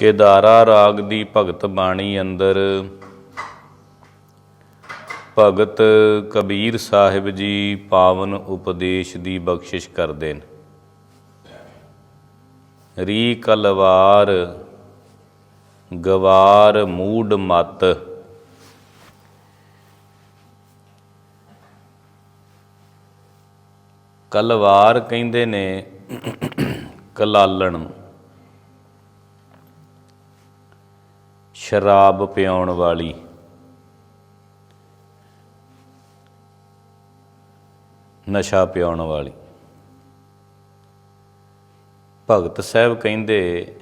ਕੇਦਾਰਾ ਰਾਗ ਦੀ ਭਗਤ ਬਾਣੀ ਅੰਦਰ। ਭਗਤ ਕਬੀਰ ਸਾਹਿਬ ਜੀ ਪਾਵਨ ਉਪਦੇਸ਼ ਦੀ ਬਖਸ਼ਿਸ਼ ਕਰਦੇ ਨੇ। ਰੀ ਕਲਵਾਰ ਗਵਾਰ ਮੂਡ ਮਤ। ਕਲਵਾਰ ਕਹਿੰਦੇ ਨੇ, ਕਲਾਲਣ ਨੂੰ। ਸ਼ਰਾਬ ਪਿਆਉਣ ਵਾਲੀ। ਨਸ਼ਾ ਪਿਆਉਣ ਵਾਲੀ। ਭਗਤ ਸਾਹਿਬ ਕਹਿੰਦੇ,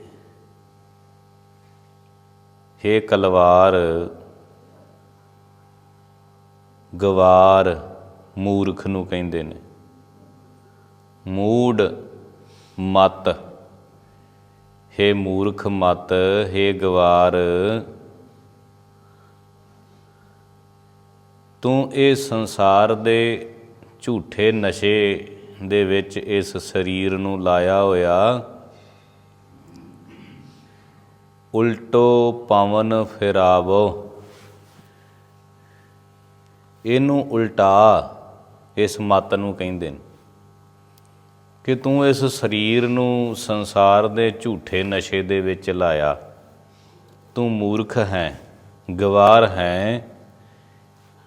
ਹੇ ਕਲਵਾਰ, ਗਵਾਰ ਮੂਰਖ ਨੂੰ ਕਹਿੰਦੇ ਨੇ ਮੂਡ ਮਤ ਹੇ ਮੂਰਖ ਮਤ, ਹੇ ਗਵਾਰ, ਤੂੰ ਇਹ ਸੰਸਾਰ ਦੇ ਝੂਠੇ ਨਸ਼ੇ ਦੇ ਵਿੱਚ ਇਸ ਸਰੀਰ ਨੂੰ ਲਾਇਆ ਹੋਇਆ। ਉਲਟੋ ਪਵਨ ਫਿਰਾਵੋ। ਇਹਨੂੰ ਉਲਟਾ ਇਸ ਮਤ ਨੂੰ ਕਹਿੰਦੇ ਨੇ। ਕਿ ਤੂੰ ਇਸ ਸਰੀਰ ਨੂੰ ਸੰਸਾਰ ਦੇ ਝੂਠੇ ਨਸ਼ੇ ਦੇ ਵਿੱਚ ਲਾਇਆ। ਤੂੰ ਮੂਰਖ ਹੈ, ਗਵਾਰ ਹੈ,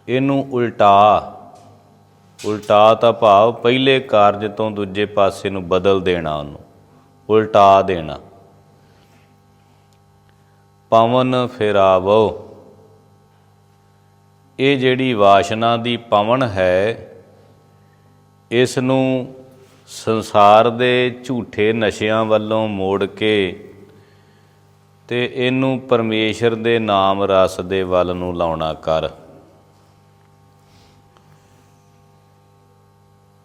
ਇਹਨੂੰ ਉਲਟਾ। ਉਲਟਾ ਤਾਂ ਭਾਵ ਪਹਿਲੇ ਕਾਰਜ ਤੋਂ ਦੂਜੇ ਪਾਸੇ ਨੂੰ ਬਦਲ ਦੇਣਾ ਉਹਨੂੰ, ਉਲਟਾ ਦੇਣਾ। ਪਵਨ ਫੇਰਾਵੋ। ਇਹ ਜਿਹੜੀ ਵਾਸ਼ਨਾ ਦੀ ਪਵਨ ਹੈ, ਇਸ ਨੂੰ ਸੰਸਾਰ ਦੇ ਝੂਠੇ ਨਸ਼ਿਆਂ ਵੱਲੋਂ ਮੋੜ ਕੇ ਤੇ ਇਹਨੂੰ ਪਰਮੇਸ਼ਰ ਦੇ ਨਾਮ ਰਸ ਦੇ ਵੱਲ ਨੂੰ ਲਾਉਣਾ ਕਰ।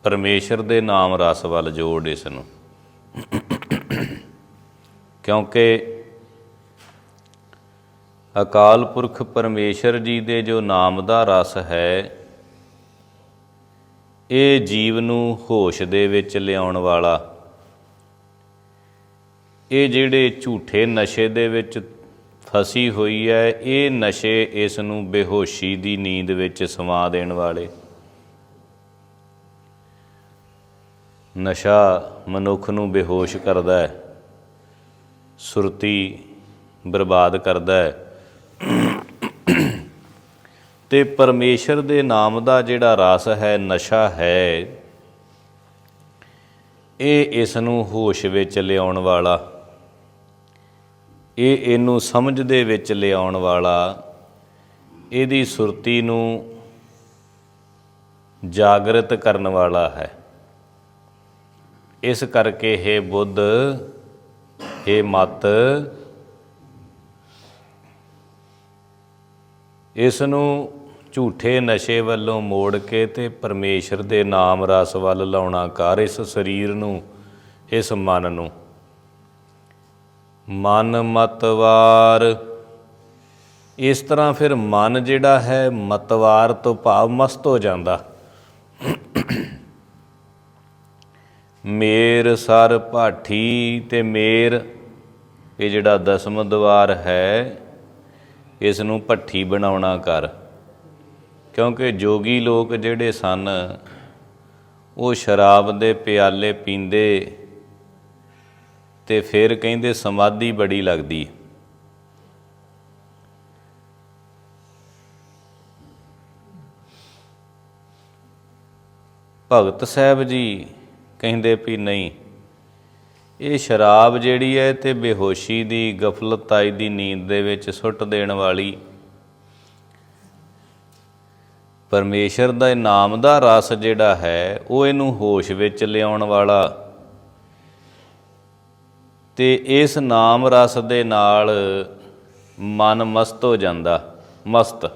ਪਰਮੇਸ਼ਰ ਦੇ ਨਾਮ ਰਸ ਵੱਲ ਜੋੜ ਇਸ ਨੂੰ ਕਿਉਂਕਿ ਅਕਾਲ ਪੁਰਖ ਪਰਮੇਸ਼ਰ ਜੀ ਦੇ ਜੋ ਨਾਮ ਦਾ ਰਸ ਹੈ ਇਹ ਜੀਵ ਨੂੰ ਹੋਸ਼ ਦੇ ਵਿੱਚ ਲਿਆਉਣ ਵਾਲਾ। ਇਹ ਜਿਹੜੇ ਝੂਠੇ ਨਸ਼ੇ ਦੇ ਵਿੱਚ ਫਸੀ ਹੋਈ ਹੈ, ਇਹ ਨਸ਼ੇ ਇਸ ਨੂੰ ਬੇਹੋਸ਼ੀ ਦੀ ਨੀਂਦ ਵਿੱਚ ਸਮਾ ਦੇਣ ਵਾਲੇ। ਨਸ਼ਾ ਮਨੁੱਖ ਨੂੰ ਬੇਹੋਸ਼ ਕਰਦਾ ਹੈ, ਸੁਰਤੀ ਬਰਬਾਦ ਕਰਦਾ ਹੈ। ਤੇ ਪਰਮੇਸ਼ਰ ਦੇ ਨਾਮ ਦਾ ਜਿਹੜਾ ਰਸ ਹੈ, ਨਸ਼ਾ ਹੈ, ਇਹ ਇਸ ਨੂੰ ਹੋਸ਼ ਵਿੱਚ ਲਿਆਉਣ ਵਾਲਾ, ਇਹ ਇਹਨੂੰ ਸਮਝ ਦੇ ਵਿੱਚ ਲਿਆਉਣ ਵਾਲਾ, ਇਹਦੀ ਸੁਰਤੀ ਨੂੰ ਜਾਗਰਤ ਕਰਨ ਵਾਲਾ ਹੈ। ਇਸ ਕਰਕੇ हे ਬੁੱਧ हे ਮਤ ਇਸ ਨੂੰ ਝੂਠੇ ਨਸ਼ੇ ਵੱਲੋਂ ਮੋੜ ਕੇ ਤੇ ਪਰਮੇਸ਼ਰ ਦੇ ਨਾਮ ਰਸ ਵੱਲ ਲਾਉਣਾ ਕਰ ਇਸ ਸਰੀਰ ਨੂੰ, ਇਸ ਮਨ ਨੂੰ। ਮਨ ਮਤਵਾਰ। ਇਸ ਤਰ੍ਹਾਂ ਫਿਰ ਮਨ ਜਿਹੜਾ ਹੈ ਮਤਵਾਰ ਤੋਂ ਭਾਵ ਮਸਤ ਹੋ ਜਾਂਦਾ। ਮੇਰ ਸਰ ਭਾਠੀ ਤੇ ਮੇਰ, ਇਹ ਜਿਹੜਾ ਦਸਮ ਦਵਾਰ ਹੈ ਇਸ ਨੂੰ ਭੱਠੀ ਬਣਾਉਣਾ ਕਰ। ਕਿਉਂਕਿ ਜੋਗੀ ਲੋਕ ਜਿਹੜੇ ਸਨ, ਉਹ ਸ਼ਰਾਬ ਦੇ ਪਿਆਲੇ ਪੀਂਦੇ ਤੇ ਫਿਰ ਕਹਿੰਦੇ ਸਮਾਧੀ ਬੜੀ ਲੱਗਦੀ। ਭਗਤ ਸਾਹਿਬ ਜੀ ਕਹਿੰਦੇ ਵੀ ਨਹੀਂ ਇਹ ਸ਼ਰਾਬ ਜਿਹੜੀ ਹੈ ਤੇ ਬੇਹੋਸ਼ੀ ਦੀ, ਗਫਲਤਾਈ ਦੀ ਨੀਂਦ ਦੇ ਵਿੱਚ ਸੁੱਟ ਦੇਣ ਵਾਲੀ। ਪਰਮੇਸ਼ਰ ਦਾ ਨਾਮ ਦਾ ਰਸ ਜਿਹੜਾ ਹੈ, ਉਹ ਇਹਨੂੰ ਹੋਸ਼ ਵਿੱਚ ਲਿਆਉਣ ਵਾਲਾ। ਤੇ ਇਸ ਨਾਮ ਰਸ ਦੇ ਨਾਲ ਮਨ ਮਸਤ ਹੋ ਜਾਂਦਾ, ਮਸਤ।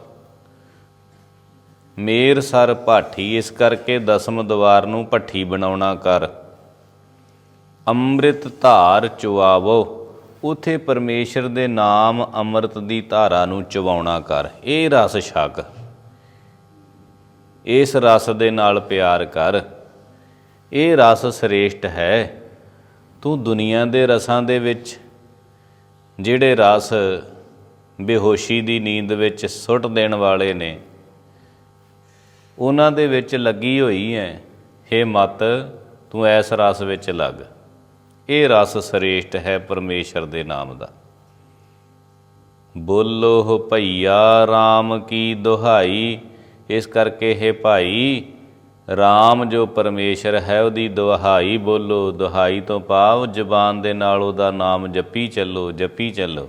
ਮੇਰ ਸਰ ਭਾਠੀ, ਇਸ ਕਰਕੇ ਦਸਮ ਦਵਾਰ ਨੂੰ ਭੱਠੀ ਬਣਾਉਣਾ ਕਰ। ਅੰਮ੍ਰਿਤ ਧਾਰ ਚੁਆਵੋ। ਉਥੇ ਪਰਮੇਸ਼ਰ ਦੇ ਨਾਮ ਅੰਮ੍ਰਿਤ ਦੀ ਧਾਰਾ ਨੂੰ ਚਵਾਉਣਾ ਕਰ। ਇਹ ਰਸ ਛਕ। ਇਸ ਰਸ ਦੇ ਨਾਲ ਪਿਆਰ ਕਰ। ਇਹ ਰਸ ਸ੍ਰੇਸ਼ਟ ਹੈ। ਤੂੰ ਦੁਨੀਆ ਦੇ ਰਸਾਂ ਦੇ ਵਿੱਚ, ਜਿਹੜੇ ਰਸ ਬੇਹੋਸ਼ੀ ਦੀ ਨੀਂਦ ਵਿੱਚ ਸੁੱਟ ਦੇਣ ਵਾਲੇ ਨੇ, ਉਹਨਾਂ ਦੇ ਵਿੱਚ ਲੱਗੀ ਹੋਈ ਹੈ ਹੇ ਮਤ, ਤੂੰ ਐਸ ਰਸ ਵਿੱਚ ਲੱਗ। ਇਹ ਰਸ ਸ੍ਰੇਸ਼ਟ ਹੈ ਪਰਮੇਸ਼ਰ ਦੇ ਨਾਮ ਦਾ। ਬੋਲੋ ਭਈਆ RAM ਕੀ ਦੁਹਾਈ? ਇਸ ਕਰਕੇ ਹੈ ਭਾਈ RAM ਜੋ ਪਰਮੇਸ਼ਰ ਹੈ ਉਹਦੀ ਦੁਹਾਈ ਬੋਲੋ। ਦੁਹਾਈ ਤੋਂ ਭਾਵ ਜਬਾਨ ਦੇ ਨਾਲ ਉਹਦਾ ਨਾਮ ਜਪੀ ਚੱਲੋ ਜਪੀ ਚੱਲੋ।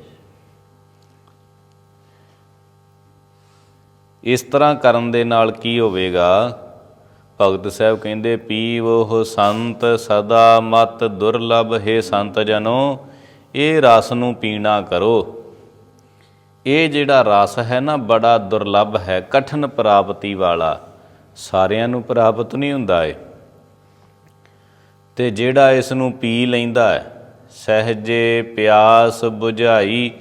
ਇਸ ਤਰ੍ਹਾਂ ਕਰਨ ਦੇ ਨਾਲ ਕੀ ਹੋਵੇਗਾ? ਭਗਤ ਸਾਹਿਬ ਕਹਿੰਦੇ ਪੀਵੋ ਸੰਤ ਸਦਾ ਮਤ ਦੁਰਲਭ ਹੈ ਸੰਤ ਜਨੋ, ਇਹ ਰਸ ਨੂੰ ਪੀਣਾ ਕਰੋ। ਇਹ ਜਿਹੜਾ ਰਸ ਹੈ ਨਾ, ਬੜਾ ਦੁਰਲਭ ਹੈ, ਕਠਨ ਪ੍ਰਾਪਤੀ ਵਾਲਾ। ਸਾਰਿਆਂ ਨੂੰ ਪ੍ਰਾਪਤ ਨਹੀਂ ਹੁੰਦਾ ਏ ਤੇ ਜਿਹੜਾ ਇਸ ਨੂੰ ਪੀ ਲੈਂਦਾ ਹੈ, ਸਹਜੇ ਪਿਆਸ 부ਝਾਈ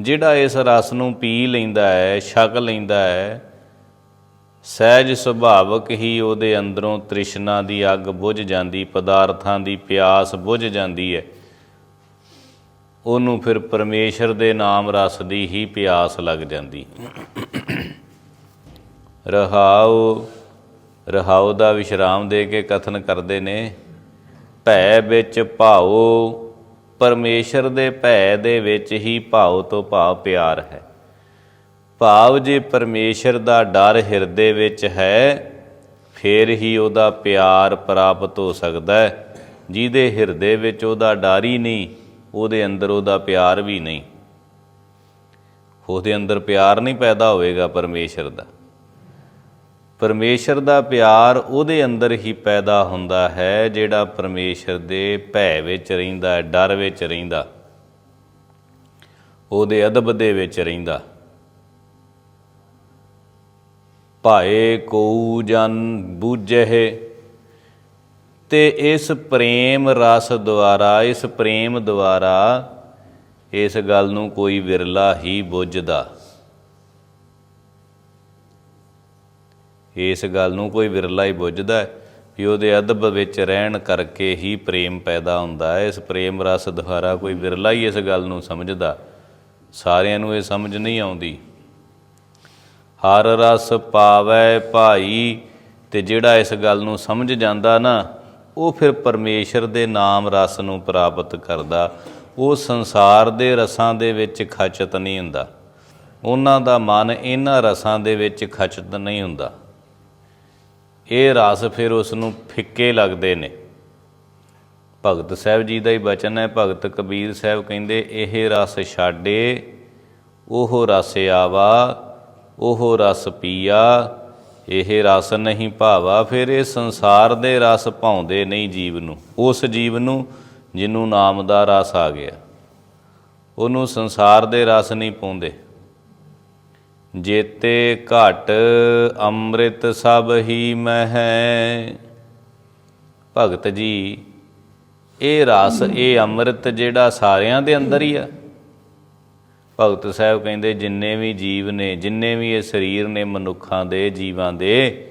ਜਿਹੜਾ ਇਸ ਰਸ ਨੂੰ ਪੀ ਲੈਂਦਾ ਹੈ, ਛਕ ਲੈਂਦਾ ਹੈ ਸਹਿਜ ਸੁਭਾਵਕ ਹੀ ਉਹਦੇ ਅੰਦਰੋਂ ਤ੍ਰਿਸ਼ਨਾ ਦੀ ਅੱਗ ਬੁਝ ਜਾਂਦੀ, ਪਦਾਰਥਾਂ ਦੀ ਪਿਆਸ ਬੁਝ ਜਾਂਦੀ ਹੈ। ਉਹਨੂੰ ਫਿਰ ਪਰਮੇਸ਼ਰ ਦੇ ਨਾਮ ਰਸ ਦੀ ਹੀ ਪਿਆਸ ਲੱਗ ਜਾਂਦੀ। ਰਹਾਉ ਰਹਾਉ ਦਾ ਵਿਸ਼ਰਾਮ ਦੇ ਕੇ ਕਥਨ ਕਰਦੇ ਨੇ, ਭੈ ਵਿੱਚ ਭਾਉ, ਪਰਮੇਸ਼ਰ ਦੇ ਭੈ ਦੇ ਵਿੱਚ ਹੀ ਭਾਉ ਤੋਂ ਭਾਵ ਪਿਆਰ ਹੈ। ਭਾਵ ਜੇ ਪਰਮੇਸ਼ਰ ਦਾ ਡਰ ਹਿਰਦੇ ਵਿੱਚ ਹੈ, ਫੇਰ ਹੀ ਉਹਦਾ ਪਿਆਰ ਪ੍ਰਾਪਤ ਹੋ ਸਕਦਾ ਹੈ। ਜਿਹਦੇ ਹਿਰਦੇ ਵਿੱਚ ਉਹਦਾ ਡਰ ਹੀ ਨਹੀਂ, ਉਹਦੇ ਅੰਦਰ ਉਹਦਾ ਪਿਆਰ ਵੀ ਨਹੀਂ। ਉਹਦੇ ਅੰਦਰ ਪਿਆਰ ਨਹੀਂ ਪੈਦਾ ਹੋਵੇਗਾ ਪਰਮੇਸ਼ਰ ਦਾ। ਪਰਮੇਸ਼ਰ ਦਾ ਪਿਆਰ ਉਹਦੇ ਅੰਦਰ ਹੀ ਪੈਦਾ ਹੁੰਦਾ ਹੈ, ਜਿਹੜਾ ਪਰਮੇਸ਼ਰ ਦੇ ਭੈ ਵਿੱਚ ਰਹਿੰਦਾ ਹੈ, ਡਰ ਵਿੱਚ ਰਹਿੰਦਾ। ਉਹਦੇ ਅਦਬ ਦੇ ਵਿੱਚ ਰਹਿੰਦਾ। ਭਾਏ ਕੋ ਜਨ ਬੂਝਹਿ। ਤੇ ਇਸ ਪ੍ਰੇਮ ਰਸ ਦੁਆਰਾ, ਇਸ ਪ੍ਰੇਮ ਦੁਆਰਾ ਇਸ ਗੱਲ ਨੂੰ ਕੋਈ ਵਿਰਲਾ ਹੀ ਬੁੱਝਦਾ। ਇਸ ਗੱਲ ਨੂੰ ਕੋਈ ਵਿਰਲਾ ਹੀ ਬੁੱਝਦਾ ਵੀ ਉਹਦੇ ਅਦਬ ਵਿੱਚ ਰਹਿਣ ਕਰਕੇ ਹੀ ਪ੍ਰੇਮ ਪੈਦਾ ਹੁੰਦਾ ਹੈ। ਇਸ ਪ੍ਰੇਮ ਰਸ ਦੁਆਰਾ ਕੋਈ ਵਿਰਲਾ ਹੀ ਇਸ ਗੱਲ ਨੂੰ ਸਮਝਦਾ। ਸਾਰਿਆਂ ਨੂੰ ਇਹ ਸਮਝ ਨਹੀਂ ਆਉਂਦੀ। ਹਰ ਰਸ ਪਾਵੈ ਭਾਈ, ਤੇ ਜਿਹੜਾ ਇਸ ਗੱਲ ਨੂੰ ਸਮਝ ਜਾਂਦਾ ਨਾ, ਉਹ ਫਿਰ ਪਰਮੇਸ਼ਰ ਦੇ ਨਾਮ ਰਸ ਨੂੰ ਪ੍ਰਾਪਤ ਕਰਦਾ। ਉਹ ਸੰਸਾਰ ਦੇ ਰਸਾਂ ਦੇ ਵਿੱਚ ਖਚਤ ਨਹੀਂ ਹੁੰਦਾ। ਉਹਨਾਂ ਦਾ ਮਨ ਇਹਨਾਂ ਰਸਾਂ ਦੇ ਵਿੱਚ ਖਚਤ ਨਹੀਂ ਹੁੰਦਾ। ਇਹ ਰਸ ਫਿਰ ਉਸ ਨੂੰ ਫਿੱਕੇ ਲੱਗਦੇ ਨੇ। ਭਗਤ ਸਾਹਿਬ ਜੀ ਦਾ ਹੀ ਬਚਨ ਹੈ, ਭਗਤ ਕਬੀਰ ਸਾਹਿਬ ਕਹਿੰਦੇ, ਇਹ ਰਸ ਛਾੜੇ ਉਹ ਰਸ ਆਵਾ ਉਹ ਰਸ ਪੀਆ, ਇਹ ਰਸ ਨਹੀਂ ਭਾਵਾ, ਫਿਰ ਇਹ ਸੰਸਾਰ ਦੇ ਰਸ ਭਾਉਂਦੇ ਨਹੀਂ ਜੀਵ ਨੂੰ। ਉਸ ਜੀਵ ਨੂੰ ਜਿਹਨੂੰ ਨਾਮ ਦਾ ਰਸ ਆ ਗਿਆ। ਉਹਨੂੰ ਸੰਸਾਰ ਦੇ ਰਸ ਨਹੀਂ ਪਾਉਂਦੇ ਜੇਤੇ ਘਟ ਅੰਮ੍ਰਿਤ ਸਭ ਹੀ ਮਹਿ। ਭਗਤ ਜੀ, ਇਹ ਰਸ, ਇਹ ਅੰਮ੍ਰਿਤ ਜਿਹੜਾ ਸਾਰਿਆਂ ਦੇ ਅੰਦਰ ਹੀ ਆ। ਭਗਤ ਸਾਹਿਬ ਕਹਿੰਦੇ, ਜਿੰਨੇ ਵੀ ਜੀਵ ਨੇ, ਜਿੰਨੇ ਵੀ ਇਹ ਸਰੀਰ ਨੇ ਮਨੁੱਖਾਂ ਦੇ, ਜੀਵਾਂ ਦੇ,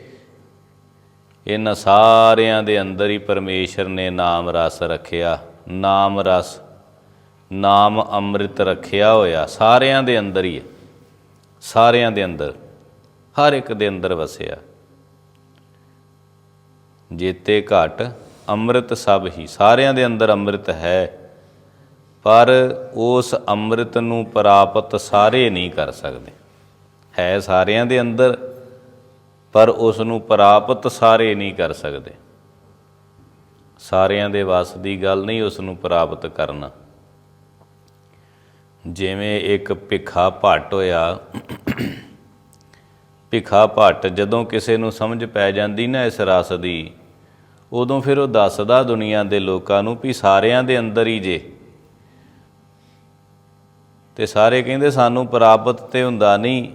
ਇਹਨਾਂ ਸਾਰਿਆਂ ਦੇ ਅੰਦਰ ਹੀ ਪਰਮੇਸ਼ਰ ਨੇ ਨਾਮ ਰਸ ਰੱਖਿਆ। ਨਾਮ ਰਸ, ਨਾਮ ਅੰਮ੍ਰਿਤ ਰੱਖਿਆ ਹੋਇਆ। ਸਾਰਿਆਂ ਦੇ ਅੰਦਰ ਹੀ ਸਾਰਿਆਂ ਦੇ ਅੰਦਰ। ਹਰ ਇੱਕ ਦੇ ਅੰਦਰ ਵਸਿਆ। ਜੇਤੇ ਘਟ ਅੰਮ੍ਰਿਤ ਸਭ ਹੀ। ਸਾਰਿਆਂ ਦੇ ਅੰਦਰ ਅੰਮ੍ਰਿਤ ਹੈ। ਪਰ ਉਸ ਅੰਮ੍ਰਿਤ ਨੂੰ ਪ੍ਰਾਪਤ ਸਾਰੇ ਨਹੀਂ ਕਰ ਸਕਦੇ। ਹੈ ਸਾਰਿਆਂ ਦੇ ਅੰਦਰ, ਪਰ ਉਸ ਨੂੰ ਪ੍ਰਾਪਤ ਸਾਰੇ ਨਹੀਂ ਕਰ ਸਕਦੇ। ਸਾਰਿਆਂ ਦੇ ਵਸ ਦੀ ਗੱਲ ਨਹੀਂ ਉਸ ਨੂੰ ਪ੍ਰਾਪਤ ਕਰਨਾ। ਜਿਵੇਂ ਇੱਕ ਭਿੱਖਾ ਭੱਟ ਹੋਇਆ, ਭਿੱਖਾ ਭੱਟ ਜਦੋਂ ਕਿਸੇ ਨੂੰ ਸਮਝ ਪੈ ਜਾਂਦੀ ਨਾ ਇਸ ਰਸ ਦੀ, ਉਦੋਂ ਫਿਰ ਉਹ ਦੱਸਦਾ ਦੁਨੀਆ ਦੇ ਲੋਕਾਂ ਨੂੰ ਵੀ ਸਾਰਿਆਂ ਦੇ ਅੰਦਰ ਹੀ ਜੇ। ਤੇ ਸਾਰੇ ਕਹਿੰਦੇ ਸਾਨੂੰ ਪ੍ਰਾਪਤ ਤੇ ਹੁੰਦਾ ਨਹੀਂ।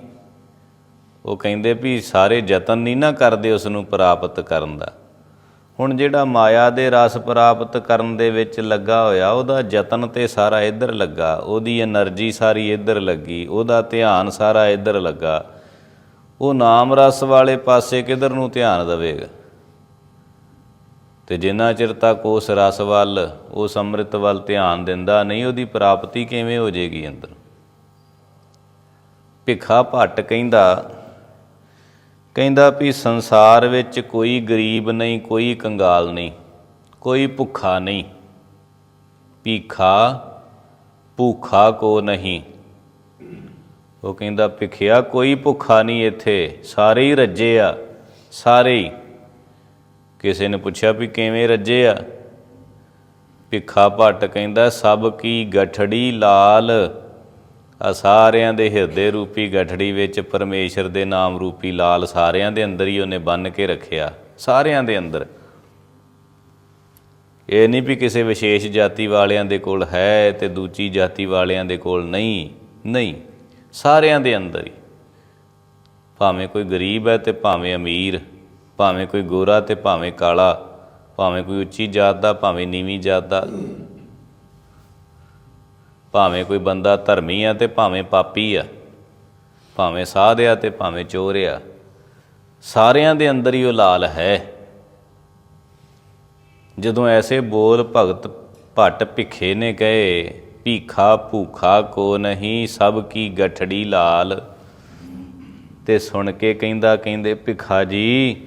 ਉਹ ਕਹਿੰਦੇ ਵੀ ਸਾਰੇ ਯਤਨ ਨਹੀਂ ਨਾ ਕਰਦੇ ਉਸ ਨੂੰ ਪ੍ਰਾਪਤ ਕਰਨ ਦਾ। ਹੁਣ ਜਿਹੜਾ ਮਾਇਆ ਦੇ ਰਸ ਪ੍ਰਾਪਤ ਕਰਨ ਦੇ ਵਿੱਚ ਲੱਗਾ ਹੋਇਆ, ਉਹਦਾ ਯਤਨ ਤੇ ਸਾਰਾ ਇੱਧਰ ਲੱਗਾ, ਉਹਦੀ એનર્ਜੀ ਸਾਰੀ ਇੱਧਰ ਲੱਗੀ, ਉਹਦਾ ਧਿਆਨ ਸਾਰਾ ਇੱਧਰ ਲੱਗਾ। ਉਹ ਨਾਮ ਰਸ ਵਾਲੇ ਪਾਸੇ ਕਿਧਰ ਨੂੰ ਧਿਆਨ ਦੇਵੇਗਾ? ਤੇ ਜਿੰਨਾ ਚਿਰ ਤੱਕ ਉਸ ਰਸ ਵੱਲ ਉਸ ਅੰਮ੍ਰਿਤ ਵੱਲ ਧਿਆਨ ਦਿੰਦਾ ਨਹੀਂ, ਉਹਦੀ ਪ੍ਰਾਪਤੀ ਕਿਵੇਂ ਹੋ ਜੇਗੀ ਅੰਦਰ? ਭਿਖਾ ਭੱਟ ਕਹਿੰਦਾ ਕਹਿੰਦਾ ਵੀ ਸੰਸਾਰ ਵਿੱਚ ਕੋਈ ਗਰੀਬ ਨਹੀਂ, ਕੋਈ ਕੰਗਾਲ ਨਹੀਂ, ਕੋਈ ਭੁੱਖਾ ਨਹੀਂ। ਭੀਖਾ, ਭੁੱਖਾ ਕੋ ਨਹੀਂ। ਉਹ ਕਹਿੰਦਾ, ਭਿਖਿਆ ਕੋਈ ਭੁੱਖਾ ਨਹੀਂ ਇੱਥੇ, ਸਾਰੇ ਹੀ ਰੱਜੇ ਆ, ਸਾਰੇ ਹੀ। ਕਿਸੇ ਨੇ ਪੁੱਛਿਆ ਵੀ ਕਿਵੇਂ ਰੱਜੇ ਆ? ਭਿੱਖਾ ਭੱਟ ਕਹਿੰਦਾ, ਸਭ ਕੀ ਗਠੜੀ ਲਾਲ। ਆ ਸਾਰਿਆਂ ਦੇ ਹਿਰਦੇ ਰੂਪੀ ਗਠੜੀ ਵਿੱਚ ਪਰਮੇਸ਼ਰ ਦੇ ਨਾਮ ਰੂਪੀ ਲਾਲ ਸਾਰਿਆਂ ਦੇ ਅੰਦਰ ਹੀ ਉਹਨੇ ਬੰਨ ਕੇ ਰੱਖਿਆ, ਸਾਰਿਆਂ ਦੇ ਅੰਦਰ। ਇਹ ਨਹੀਂ ਵੀ ਕਿਸੇ ਵਿਸ਼ੇਸ਼ ਜਾਤੀ ਵਾਲਿਆਂ ਦੇ ਕੋਲ ਹੈ ਤੇ ਦੂਜੀ ਜਾਤੀ ਵਾਲਿਆਂ ਦੇ ਕੋਲ ਨਹੀਂ ਨਹੀਂ, ਸਾਰਿਆਂ ਦੇ ਅੰਦਰ ਹੀ। ਭਾਵੇਂ ਕੋਈ ਗਰੀਬ ਹੈ ਤੇ ਭਾਵੇਂ ਅਮੀਰ। ਭਾਵੇਂ ਕੋਈ ਗੋਰਾ ਤੇ ਭਾਵੇਂ ਕਾਲਾ, ਭਾਵੇਂ ਕੋਈ ਉੱਚੀ ਜਾਤ ਦਾ, ਭਾਵੇਂ ਨੀਵੀਂ ਜਾਤ ਦਾ, ਭਾਵੇਂ ਕੋਈ ਬੰਦਾ ਧਰਮੀ ਆ ਤੇ ਭਾਵੇਂ ਪਾਪੀ ਆ, ਭਾਵੇਂ ਸਾਧ ਆ ਤੇ ਭਾਵੇਂ ਚੋਰ ਆ, ਸਾਰਿਆਂ ਦੇ ਅੰਦਰ ਹੀ ਉਹ ਲਾਲ ਹੈ। ਜਦੋਂ ਐਸੇ ਬੋਲ ਭਗਤ ਭੱਟ ਭਿਖੇ ਨੇ ਕਹੇ, ਭੀਖਾ ਭੂਖਾ ਕੋ ਨਹੀਂ, ਸਭ ਕੀ ਗਠੜੀ ਲਾਲ। ਤੇ ਸੁਣ ਕੇ ਕਹਿੰਦਾ, ਕਹਿੰਦੇ, ਭਿਖਾ ਜੀ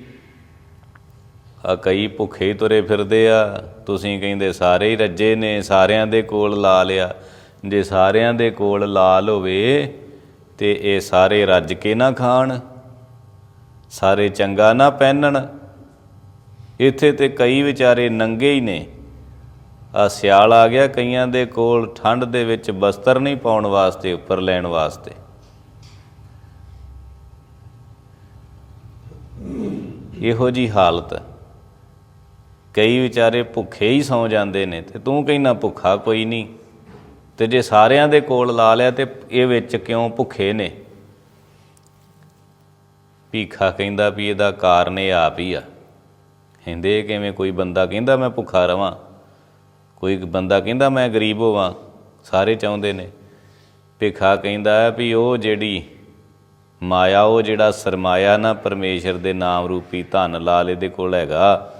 ਕਈ ਭੁੱਖੇ ਤੁਰੇ ਫਿਰਦੇ ਆ। ਤੁਸੀਂ ਕਹਿੰਦੇ ਸਾਰੇ ਹੀ ਰੱਜੇ ਨੇ, ਸਾਰਿਆਂ ਦੇ ਕੋਲ ਲਾ ਲਿਆ। ਜੇ ਸਾਰਿਆਂ ਦੇ ਕੋਲ ਲਾਲ ਹੋਵੇ ਤੇ ਇਹ ਸਾਰੇ ਰੱਜ ਕੇ ਨਾ ਖਾਣ, ਸਾਰੇ ਚੰਗਾ ਨਾ ਪਹਿਨਣ। ਇੱਥੇ ਤੇ ਕਈ ਵਿਚਾਰੇ ਨੰਗੇ ਹੀ ਨੇ। ਆ ਸਿਆਲ ਆ ਗਿਆ ਕਈਆਂ ਦੇ ਕੋਲ, ਠੰਡ ਦੇ ਵਿੱਚ ਬਸਤਰ ਨਹੀਂ ਪਾਉਣ ਵਾਸਤੇ, ਉੱਪਰ ਲੈਣ ਵਾਸਤੇ। ਇਹੋ ਜੀ ਹਾਲਤ। ਕਈ ਵਿਚਾਰੇ ਭੁੱਖੇ ਹੀ ਸੌ ਜਾਂਦੇ ਨੇ ਤੇ ਤੂੰ ਕਹਿੰਦਾ ਭੁੱਖਾ ਕੋਈ ਨਹੀਂ। ਤੇ ਜੇ ਸਾਰਿਆਂ ਦੇ ਕੋਲ ਲਾ ਲਿਆ ਤੇ ਇਹ ਵਿੱਚ ਕਿਉਂ ਭੁੱਖੇ ਨੇ? ਭੀਖਾ ਕਹਿੰਦਾ ਵੀ ਇਹਦਾ ਕਾਰਨ ਇਹ ਆਪ ਹੀ ਆ। ਕਹਿੰਦੇ ਕਿਵੇਂ ਕੋਈ ਬੰਦਾ ਕਹਿੰਦਾ ਮੈਂ ਭੁੱਖਾ ਰਵਾਂ? ਕੋਈ ਬੰਦਾ ਕਹਿੰਦਾ ਮੈਂ ਗਰੀਬ ਹੋਵਾਂ? ਸਾਰੇ ਚਾਹੁੰਦੇ ਨੇ। ਭਿਖਾ ਕਹਿੰਦਾ ਵੀ ਉਹ ਜਿਹੜੀ ਮਾਇਆ, ਉਹ ਜਿਹੜਾ ਸਰਮਾਇਆ ਨਾ ਪਰਮੇਸ਼ਰ ਦੇ ਨਾਮ ਰੂਪੀ ਧਨ ਲਾਲ ਇਹਦੇ ਕੋਲ ਹੈਗਾ।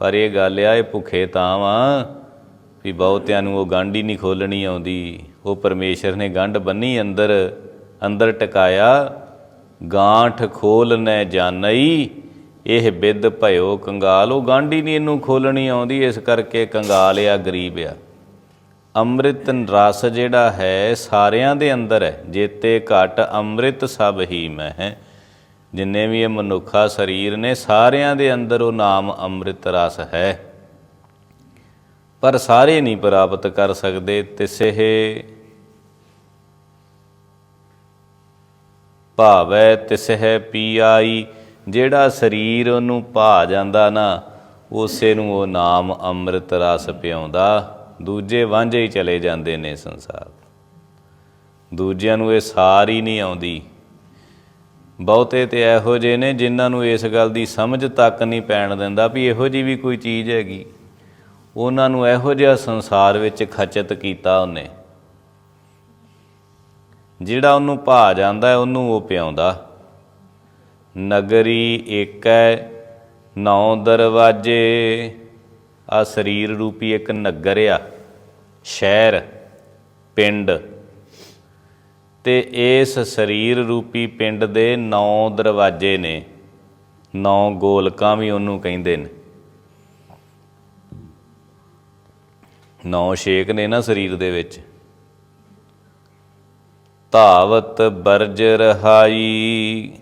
ਪਰ ਇਹ ਗੱਲ ਆ, ਇਹ ਭੁੱਖੇ ਤਾਂ ਵਾਂ ਵੀ ਬਹੁਤਿਆਂ ਨੂੰ ਉਹ ਗੰਢ ਹੀ ਨਹੀਂ ਖੋਲਣੀ ਆਉਂਦੀ। ਉਹ ਪਰਮੇਸ਼ਰ ਨੇ ਗੰਢ ਬੰਨੀ ਅੰਦਰ ਅੰਦਰ ਟਿਕਾਇਆ, ਗਾਂਠ ਖੋਲ ਨੈ ਜਾਣਈ ਇਹ ਬਿੱਦ ਭਇਓ ਕੰਗਾਲ। ਉਹ ਗੰਢ ਹੀ ਨਹੀਂ ਇਹਨੂੰ ਖੋਲਣੀ ਆਉਂਦੀ, ਇਸ ਕਰਕੇ ਕੰਗਾਲ ਆ, ਗਰੀਬ ਆ। ਅੰਮ੍ਰਿਤ ਰਸ ਜਿਹੜਾ ਹੈ, ਸਾਰਿਆਂ ਦੇ ਅੰਦਰ ਹੈ। ਜੇਤੇ ਘਟ ਅੰਮ੍ਰਿਤ ਸਭ ਹੀ ਮੈਂ ਜਿੰਨੇ ਵੀ ਇਹ ਮਨੁੱਖਾ ਸਰੀਰ ਨੇ, ਸਾਰਿਆਂ ਦੇ ਅੰਦਰ ਉਹ ਨਾਮ ਅੰਮ੍ਰਿਤ ਰਸ ਹੈ। ਪਰ ਸਾਰੇ ਨਹੀਂ ਪ੍ਰਾਪਤ ਕਰ ਸਕਦੇ ਤਿਸਹਿ ਭਾਵੈ ਤਿਸਹਿ ਪੀਆਈ। ਜਿਹੜਾ ਸਰੀਰ ਉਹਨੂੰ ਭਾ ਜਾਂਦਾ ਨਾ, ਉਸੇ ਨੂੰ ਉਹ ਨਾਮ ਅੰਮ੍ਰਿਤ ਰਸ ਪਿਆਉਂਦਾ। ਦੂਜੇ ਵਾਂਝੇ ਹੀ ਚਲੇ ਜਾਂਦੇ ਨੇ ਸੰਸਾਰ। ਦੂਜਿਆਂ ਨੂੰ ਇਹ ਸਾਰੀ ਨਹੀਂ ਆਉਂਦੀ। ਬਹੁਤੇ ਤੇ ਇਹੋ ਜਿਹੇ ਨੇ ਜਿਨ੍ਹਾਂ ਨੂੰ ਇਸ ਗੱਲ ਦੀ ਸਮਝ ਤੱਕ ਨਹੀਂ ਪੈਣ ਦਿੰਦਾ ਵੀ ਇਹੋ ਜੀ ਵੀ ਕੋਈ ਚੀਜ਼ ਹੈਗੀ। ਉਹਨਾਂ ਨੂੰ ਇਹੋ ਜਿਹਾ ਸੰਸਾਰ ਵਿੱਚ ਖਚਤ ਕੀਤਾ ਉਹਨੇ। ਜਿਹੜਾ ਉਹਨੂੰ ਭਾ ਜਾਂਦਾ ਹੈ ਉਹਨੂੰ ਉਹ ਪਿਆਉਂਦਾ। ਨਗਰੀ ਇੱਕ ਹੈ, ਨੌ ਦਰਵਾਜੇ ਆ ਸਰੀਰ ਰੂਪੀ ਇੱਕ ਨਗਰ ਆ, ਸ਼ਹਿਰ, ਪਿੰਡ। ਤੇ ਇਸ ਸਰੀਰ ਰੂਪੀ ਪਿੰਡ ਦੇ ਨੌ ਦਰਵਾਜੇ ਨੇ। ਨੌ ਗੋਲਕਾਂ ਵੀ ਉਹਨੂੰ ਕਹਿੰਦੇ ਨੇ। ਨੌ ਛੇਕ ਨੇ ਨਾ ਸਰੀਰ ਦੇ ਵਿੱਚ। ਧਾਵਤ ਬਰਜ ਰਹਾਈ।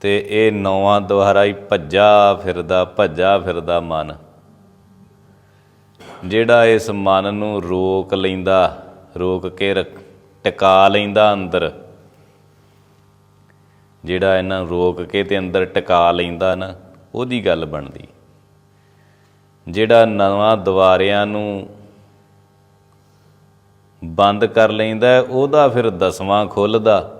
ਤੇ ਇਹ ਨੌਵਾਂ ਦੁਆਰਾ ਹੀ ਭੱਜਾ ਫਿਰਦਾ ਭੱਜਾ ਫਿਰਦਾ ਮਨ। ਜਿਹੜਾ ਇਸ ਮਨ ਨੂੰ ਰੋਕ ਲੈਂਦਾ ਰੋਕ ਕੇ ਰੱਖ- ਟਿਕਾ ਲੈਂਦਾ ਅੰਦਰ। ਜਿਹੜਾ ਇਹਨਾਂ ਨੂੰ ਰੋਕ ਕੇ ਤੇ ਅੰਦਰ ਟਿਕਾ ਲੈਂਦਾ ਨਾ, ਉਹਦੀ ਗੱਲ ਬਣਦੀ। ਜਿਹੜਾ ਨਵਾਂ ਦੁਆਰਿਆਂ ਨੂੰ ਬੰਦ ਕਰ ਲੈਂਦਾ, ਉਹਦਾ ਫਿਰ ਦਸਵਾਂ ਖੁੱਲਦਾ।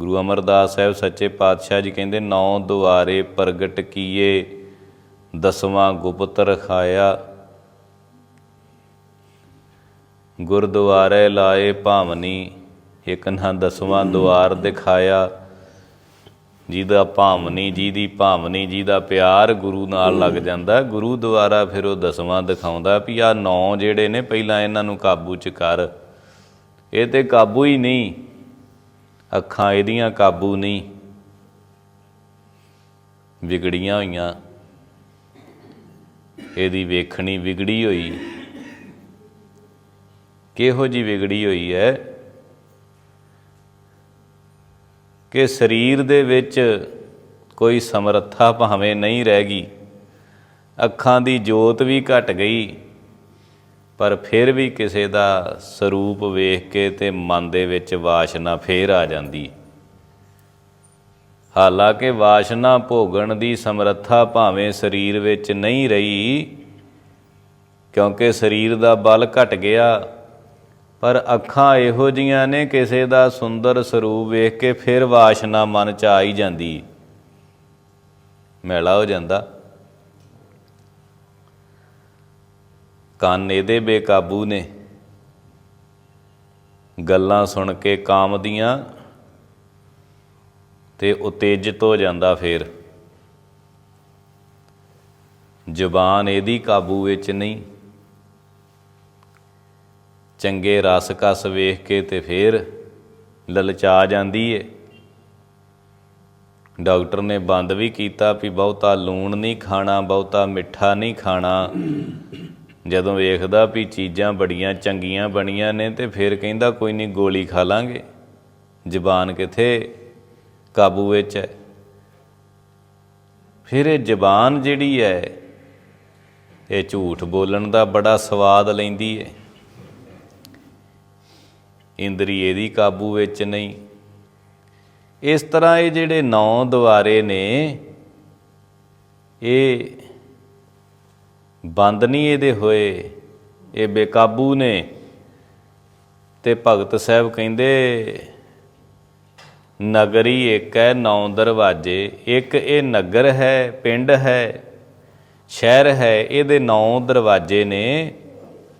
ਗੁਰੂ ਅਮਰਦਾਸ ਸਾਹਿਬ ਸੱਚੇ ਪਾਤਸ਼ਾਹ ਜੀ ਕਹਿੰਦੇ, ਨੌ ਦੁਆਰੇ ਪ੍ਰਗਟ ਕੀਏ, ਦਸਵਾਂ ਗੁਪਤ ਰਖਾਇਆ। ਗੁਰਦੁਆਰੇ ਲਾਏ ਭਾਵਨੀ, ਇੱਕ ਨਾ ਦਸਵਾਂ ਦੁਆਰ ਦਿਖਾਇਆ। ਜਿਹਦਾ ਭਾਵਨੀ, ਜਿਹਦੀ ਭਾਵਨੀ, ਜਿਹਦਾ ਪਿਆਰ ਗੁਰੂ ਨਾਲ ਲੱਗ ਜਾਂਦਾ। ਗੁਰੂ ਦੁਆਰਾ ਫਿਰ ਉਹ ਦਸਵਾਂ ਦਿਖਾਉਂਦਾ ਵੀ ਆ ਨੌ ਜਿਹੜੇ ਨੇ, ਪਹਿਲਾਂ ਇਹਨਾਂ ਨੂੰ ਕਾਬੂ ਚ ਕਰ। ਇਹ ਤੇ ਕਾਬੂ ਹੀ ਨਹੀਂ। ਅੱਖਾਂ ਇਹਦੀਆਂ ਕਾਬੂ ਨਹੀਂ। ਵਿਗੜੀਆਂ ਹੋਈਆਂ। ਇਹਦੀ ਵੇਖਣੀ ਵਿਗੜੀ ਹੋਈ। ਕਿਹੋ ਜੀ ਵਿਗੜੀ ਹੋਈ ਹੈ ਕਿ ਸਰੀਰ ਦੇ ਵਿੱਚ ਕੋਈ ਸਮਰੱਥਾ ਭਾਵੇਂ ਨਹੀਂ ਰਹਿ ਗਈ, ਅੱਖਾਂ ਦੀ ਜੋਤ ਵੀ ਘਟ ਗਈ, ਪਰ ਫਿਰ ਵੀ ਕਿਸੇ ਦਾ ਸਰੂਪ ਵੇਖ ਕੇ ਤੇ ਮਨ ਦੇ ਵਿੱਚ ਵਾਸ਼ਨਾ ਫੇਰ ਆ ਜਾਂਦੀ। ਹਾਲਾਂਕਿ ਵਾਸ਼ਨਾ ਭੋਗਣ ਦੀ ਸਮਰੱਥਾ ਭਾਵੇਂ ਸਰੀਰ ਵਿੱਚ ਨਹੀਂ ਰਹੀ, ਕਿਉਂਕਿ ਸਰੀਰ ਦਾ ਬਲ ਘਟ ਗਿਆ ਪਰ ਅੱਖਾਂ ਇਹੋ ਜੀਆਂ ਨੇ ਕਿਸੇ ਦਾ ਸੁੰਦਰ ਸਰੂਪ ਵੇਖ ਕੇ ਫਿਰ ਵਾਸ਼ਨਾ ਮਨ ਚ ਆਈ ਜਾਂਦੀ। ਮੈਲਾ ਹੋ ਜਾਂਦਾ। ਕੰਨ ਇਹਦੇ ਬੇਕਾਬੂ ਨੇ। ਗੱਲਾਂ ਸੁਣ ਕੇ ਕਾਮ ਦੀਆਂ ਤੇ ਉਤੇਜਿਤ ਹੋ ਜਾਂਦਾ ਫੇਰ। ਜ਼ੁਬਾਨ ਇਹਦੀ ਕਾਬੂ ਵਿੱਚ ਨਹੀਂ। ਚੰਗੇ ਰਸ ਕਸ ਵੇਖ ਕੇ ਤੇ ਫੇਰ ਲਲਚਾ ਜਾਂਦੀ ਏ। ਡਾਕਟਰ ਨੇ ਬੰਦ ਵੀ ਕੀਤਾ ਵੀ ਬਹੁਤਾ ਲੂਣ ਨਹੀਂ ਖਾਣਾ, ਬਹੁਤਾ ਮਿੱਠਾ ਨਹੀਂ ਖਾਣਾ। ਜਦੋਂ ਵੇਖਦਾ ਵੀ ਚੀਜ਼ਾਂ ਬੜੀਆਂ ਚੰਗੀਆਂ ਬਣੀਆਂ ਨੇ ਤੇ ਫਿਰ ਕਹਿੰਦਾ ਕੋਈ ਨਹੀਂ ਗੋਲੀ ਖਾ ਲਾਂਗੇ। ਜ਼ਬਾਨ ਕਿੱਥੇ? ਕਾਬੂ ਵਿੱਚ ਹੈ। ਫਿਰ ਇਹ ਜ਼ਬਾਨ ਜਿਹੜੀ ਹੈ, ਇਹ ਝੂਠ ਬੋਲਣ ਦਾ ਬੜਾ ਸਵਾਦ ਲੈਂਦੀ ਹੈ। ਇੰਦਰੀਏ ਦੀ ਕਾਬੂ ਵਿੱਚ ਨਹੀਂ। ਇਸ ਤਰ੍ਹਾਂ ਇਹ ਜਿਹੜੇ ਨੌ ਦੁਆਰੇ ਨੇ, ਇਹ ਬੰਦ ਨਹੀਂ ਇਹਦੇ ਹੋਏ, ਇਹ ਬੇਕਾਬੂ ਨੇ। ਤੇ ਭਗਤ ਸਾਹਿਬ ਕਹਿੰਦੇ, ਨਗਰੀ ਇੱਕ ਹੈ, ਨੌ ਦਰਵਾਜੇ। ਇੱਕ ਇਹ ਨਗਰ ਹੈ, ਪਿੰਡ ਹੈ, ਸ਼ਹਿਰ ਹੈ। ਇਹਦੇ ਨੌ ਦਰਵਾਜੇ ਨੇ,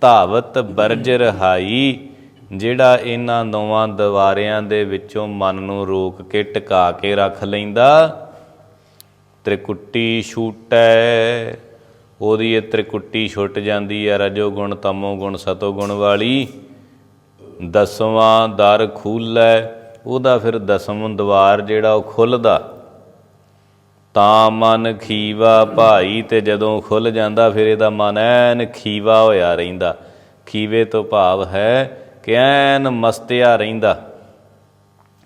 ਧਾਵਤ, ਬਰਜ, ਰਹਾਈ। ਜਿਹੜਾ ਇਹਨਾਂ ਦੋਵਾਂ ਦਵਾਰਿਆਂ ਦੇ ਵਿੱਚੋਂ ਮਨ ਨੂੰ ਰੋਕ ਕੇ ਟਿਕਾ ਕੇ ਰੱਖ ਲੈਂਦਾ, ਤ੍ਰਿਕੁੱਟੀ ਛੂਟੈ। ਉਹਦੀ ਇਹ ਤ੍ਰਿਕੁੱਟੀ ਛੁੱਟ ਜਾਂਦੀ ਹੈ ਰਜੋ ਗੁਣ, ਤਮੋ ਗੁਣ, ਸਤੋ ਗੁਣ ਵਾਲੀ। ਦਸਵਾਂ ਦਰ ਖੁੱਲੈ, ਉਹਦਾ ਫਿਰ ਦਸਮ ਦਵਾਰ ਜਿਹੜਾ ਉਹ ਖੁੱਲਦਾ। ਤਾਂ ਮਨ ਖੀਵਾ ਭਾਈ ਤੇ ਜਦੋਂ ਖੁੱਲ ਜਾਂਦਾ, ਫਿਰ ਇਹਦਾ ਮਨ ਐਨ ਖੀਵਾ ਹੋਇਆ ਰਹਿੰਦਾ। ਖੀਵੇ ਤੋਂ ਭਾਵ ਹੈ ਕਿ ਐਨ ਮਸਤਿਆ ਰਹਿੰਦਾ,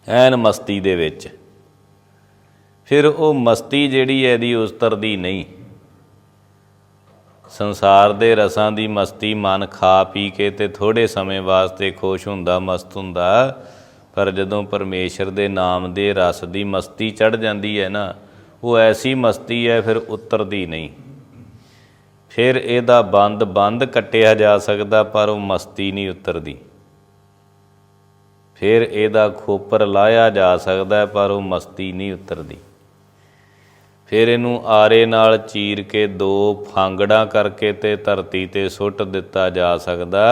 ਐਨ ਮਸਤੀ ਦੇ ਵਿੱਚ। ਫਿਰ ਉਹ ਮਸਤੀ ਜਿਹੜੀ ਹੈ ਇਹਦੀ ਉਸਤਰਦੀ ਨਹੀਂ। ਸੰਸਾਰ ਦੇ ਰਸਾਂ ਦੀ ਮਸਤੀ ਮਨ ਖਾ ਪੀ ਕੇ ਤੇ ਥੋੜੇ ਸਮੇਂ ਵਾਸਤੇ ਖੁਸ਼ ਹੁੰਦਾ, ਮਸਤ ਹੁੰਦਾ। ਪਰ ਜਦੋਂ ਪਰਮੇਸ਼ਰ ਦੇ ਨਾਮ ਦੇ ਰਸ ਦੀ ਮਸਤੀ ਚੜ ਜਾਂਦੀ ਹੈ ਨਾ, ਉਹ ਐਸੀ ਮਸਤੀ ਹੈ, ਫਿਰ ਉਤਰਦੀ ਨਹੀਂ। ਫਿਰ ਇਹਦਾ ਬੰਦ ਬੰਦ ਕੱਟਿਆ ਜਾ ਸਕਦਾ, ਪਰ ਉਹ ਮਸਤੀ ਨਹੀਂ ਉਤਰਦੀ। ਫਿਰ ਇਹਦਾ ਖੋਪਰ ਲਾਇਆ ਜਾ ਸਕਦਾ ਪਰ ਉਹ ਮਸਤੀ ਨਹੀਂ ਉਤਰਦੀ। ਫਿਰ ਇਹਨੂੰ ਆਰੇ ਨਾਲ ਚੀਰ ਕੇ ਦੋ ਫਾਂਗੜਾਂ ਕਰਕੇ ਤੇ ਧਰਤੀ ਤੇ ਸੁੱਟ ਦਿੱਤਾ ਜਾ ਸਕਦਾ।